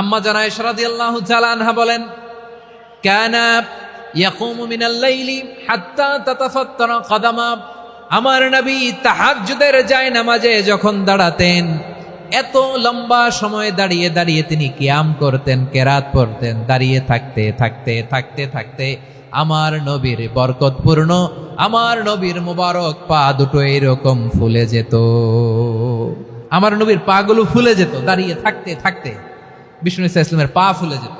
আম্মা জানা ইশরাদিয়াল্লাহু তাআলা আনহা বলেন, কানা ইয়াকুমু মিনাল লাইলি হাত্তা তাতাফাত্তারা কদামা। আমার নবী তাহাজ্জুদের যায় নামাজে যখন দাঁড়াতেন, এত লম্বা সময় দাঁড়িয়ে দাঁড়িয়ে তিনি কিয়াম করতেন, কেরাত পড়তেন, দাঁড়িয়ে থাকতে থাকতে থাকতে থাকতে আমার নবীর বরকতপূর্ণ আমার নবীর মুবারক পা দুটো এরকম ফুলে যেত। আমার নবীর পাগুলো ফুলে যেত, দাঁড়িয়ে থাকতে থাকতে। বিষ্ণু ইসা ইসলামের পা ফুলে যেত।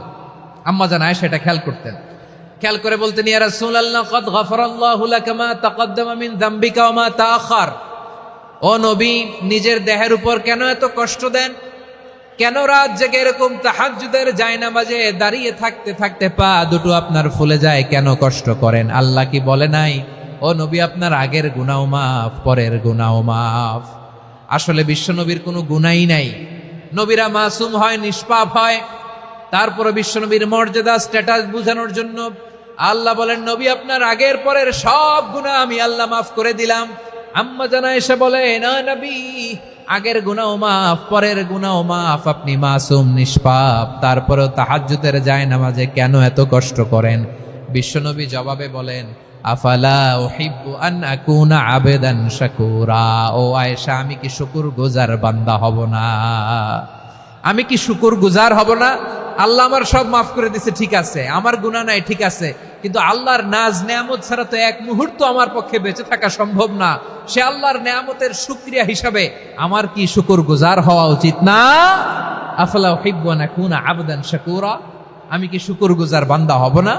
আম্মা জান আয়েশা এটা খেয়াল করতেন। খেয়াল করে বলতেন, ইয়া রাসূলুল্লাহ, কদ গফারাল্লাহু লাকা মা তাকদ্দামা মিন যামবিকা ওয়া মা তাআখার। ও নবী, নিজের দেহের উপর কেন এত কষ্ট দেন? কেন রাত জেগে এরকম তাহাজ্জুদের জায়নামাজে দাঁড়িয়ে থাকতে থাকতে পা দুটো আপনার ফুলে যায়? কেন কষ্ট করেন? আল্লাহ কি বলে নাই? ও নবী, আপনার আগের গুনাও মাফ, পরের গুনাও মাফ। আসলে বিশ্বনবীর কোনো গুনাই নাই। নবীরা মাসুম হয়, নিষ্পাপ হয়। তারপরে বিশ্বনবীর মর্যাদা স্ট্যাটাস বোঝানোর জন্য আল্লাহ বলেন, নবী, আপনার আগের পরের সব গুণা আমি আল্লাহ মাফ করে দিলাম। আম্মা জানা এসে বলে, না নবী, আগের গুনাও মাফ, পরের গুনাও মাফ, আপনি মাসুম, নিষ্পাপ। তারপরেও তাহাজ্জুদের যায় নামাজে কেন এত কষ্ট করেন? বিশ্বনবী জবাবে বলেন আফালা উহিব্বু আন আকুনা আবেদান শাকুরা। ও আয়েশা, আমি কি শুকুর গুজার বান্দা হব না? আমি কি শুকুর গুজার হব না? আল্লাহ আমার সব মাফ করে দিছে, ঠিক আছে। আমার গুণা নাই, ঠিক আছে। কিন্তু আল্লাহর নাজ, নেয়ামত ছাড়া তো এক মুহূর্ত আমার পক্ষে বেঁচে থাকা সম্ভব না। সে আল্লাহর নেয়ামতের সুক্রিয়া হিসাবে আমার কি শুকুর গুজার হওয়া উচিত না? আফলা হিব্বানা কুনা আবদান শাকুরা। আমি কি শুকুর গুজার বান্দা হব না?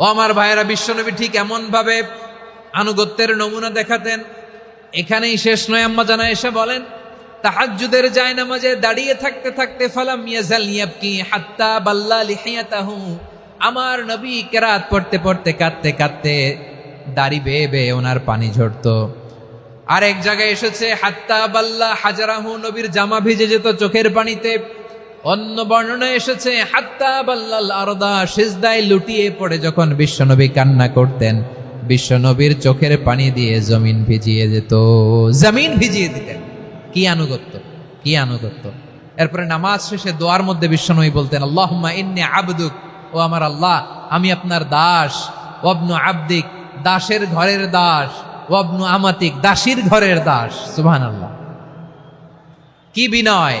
ও আমার ভাইয়েরা, বিশ্বনবী ঠিক এমন ভাবে আনুগত্যের নমুনা দেখাতেন। এখানেই শেষ নয়, আম্মা জানা এসে বলেন, তাহাজ্জুদের যায় নামাজে দাঁড়িয়ে থাকতে থাকতে ফালাম ইয়াজাল ইয়াবকি হাত্তা বাল্লা লিহিয়াতাহু। আমার নবী কেরাত পড়তে পড়তে কাঁদতে কাঁদতে দাড়ি বেয়ে বেয়ে ওনার পানি ঝরতো। আর এক জায়গায় এসেছে, হাত্তা বাল্লা হাজারাহু, নবীর জামা ভিজে যেত চোখের পানিতে। অন্য বর্ণনায় এসেছে, হাত্তা বাল্লাল আরদা সিজদায় লুটিয়ে পড়ে যখন বিশ্বনবী কান্না করতেন, বিশ্বনবীর চোখের পানি দিয়ে জমিন ভিজিয়ে যেত জমিন ভিজিয়ে দিতেন। কি আনুগত্য? কি আনুগত্য? এরপরে নামাজ শেষে দোয়ার মধ্যে বিশ্বনবী বলতেন, আল্লাহুম্মা ইন্নি আবদুক ও আমার আল্লাহ, আমি আপনার দাস ওয়াবনু আবদিক দাসের ঘরের দাস ওয়াবনু আমাতিক দাসীর ঘরের দাস সুবহানাল্লাহ। কি বিনয়?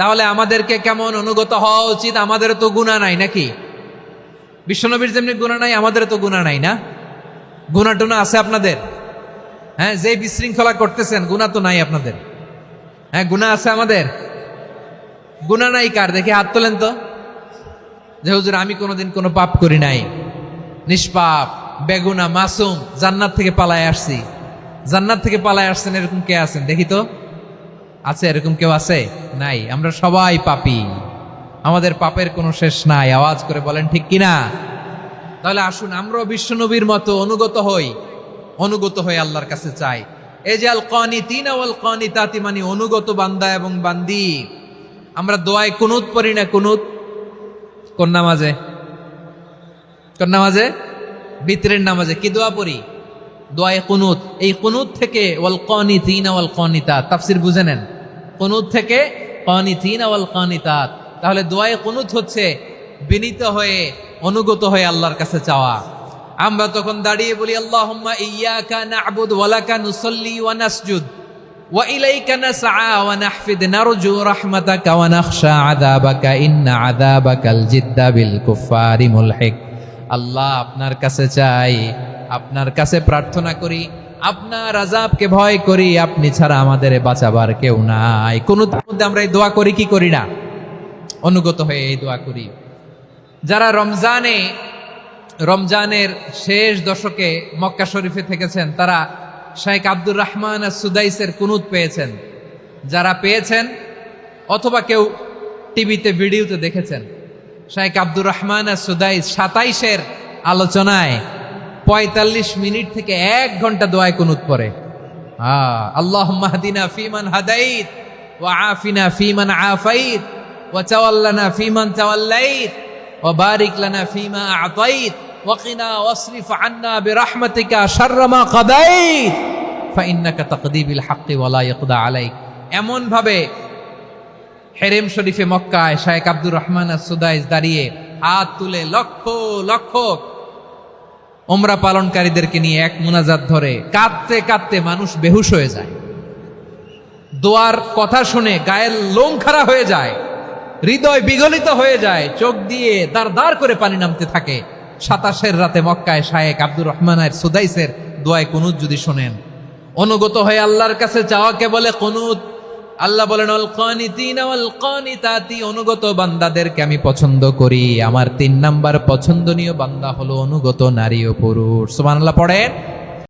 তাহলে আমাদেরকে কেমন অনুগত হওয়া উচিত? আমাদের তো গুণা নাই নাকি? বিশ্বনবীর যেমনি গুণা নাই, আমাদের তো গুণা নাই না? গুণা টুনা আছে আপনাদের? হ্যাঁ যে বিশৃঙ্খলা করতেছেন গুণা তো নাই আপনাদের। হ্যাঁ গুণা আছে আমাদের? গুণা নাই কার? দেখে হাত তোলেন তো। যে হুজুর, আমি কোনোদিন কোনো পাপ করি নাই। নিষ্পাপ বেগুনা মাসুম, জান্নাত থেকে পালায় আসছি। জান্নাত থেকে পালায় আসছেন, এরকম কে আছেন? দেখি তো। আছে, এরকম কেউ আছে? নাই। আমরা সবাই পাপি। আমাদের পাপের কোনো শেষ নাই। আওয়াজ করে বলেন, ঠিক কিনা? তাহলে আসুন, আমরাও বিশ্বনবীর মতো অনুগত হই। অনুগত হয়ে আল্লাহর কাছে চাই। এই যে আল কনি তিন আল কনি তাতি মানে অনুগত বান্দা এবং বান্দি। আমরা দোয়ায় কুনুত পড়ি না কুনুত? কোন নামাজে? কোন নামাজে? বিতরের নামাজে কি দোয়া পড়ি? দোয়ায় কুনুত। এই কুনুত থেকে ওয়াল কনি তিন ওয়াল কনিতা তাফসির বুঝে নেন। কনুদ থেকে কনিতিন আওয়াল কানিতাত। তাহলে দোয়াই কনুদ হচ্ছে বিনীত হয়ে, অনুগত হয়ে আল্লাহর কাছে চাওয়া। আমরা তখন দাঁড়িয়ে বলি আল্লাহ নুসল্লি ওয়া ওয়া ওয়া ইন্না বিল আল্লাহ আপনার কাছে চাই, আপনার কাছে প্রার্থনা করি আপনার আজাবকে ভয় করি, আপনি ছাড়া আমাদের বাঁচাবার কেউ নাই। কোন মধ্যে আমরা এই দোয়া করি, কি করি না? অনুগত হয়ে এই দোয়া করি। যারা রমজানে, রমজানের শেষ দশকে মক্কা শরীফে থেকেছেন, তারা শাইখ আব্দুর রহমান সুদাইসের কুনুত পেয়েছেন। যারা পেয়েছেন, অথবা কেউ টিভিতে, ভিডিওতে দেখেছেন, শাইখ আব্দুর রহমান সুদাইস সাতাইশের আলোচনায় পঁয়তাল্লিশ মিনিট থেকে এক ঘন্টা দোয়ায় কুনুত পরে আল্লাহ মাহদিনা ফিমান হাদাইত ওয়া আফিনা ফিমান আফাইত ওয়া চাওয়াল্লানা ফিমান চাওয়াল্লাইত وبارك لنا فيما أعطيت وقنا واصرف عنا برحمتك شر ما قضيت فإنك تقضي بالحق ولا يقضى عليك এমন ভাবে হেরেম শরীফে মক্কায় শায়েক আব্দুর রহমান আর সুদাইস দাঁড়িয়ে হাত তুলে লক্ষ লক্ষ ওমরা পালনকারীদেরকে নিয়ে এক মোনাজাত ধরে কাঁদতে কাঁদতে মানুষ বেহুশ হয়ে যায়। দোয়ার কথা শুনে গায়ের লোম খাড়া হয়ে যায়, হৃদয় বিগলিত হয়ে যায়, চোখ দিয়ে দার দার করে পানি নামতে থাকে। সাতাশের রাতে মক্কায় শায়েক আব্দুর রহমানের সুদাইসের দোয়ায় কুনুত যদি শোনেন, অনুগত হয়ে আল্লাহর কাছে চাওয়াকে বলে কুনুত আল্লাহ বলেন অনুগত বান্দাদেরকে আমি পছন্দ করি। আমার তিন নাম্বার পছন্দনীয় বান্দা হলো অনুগত নারী ও পুরুষ। সুবহানাল্লাহ, পড়েন।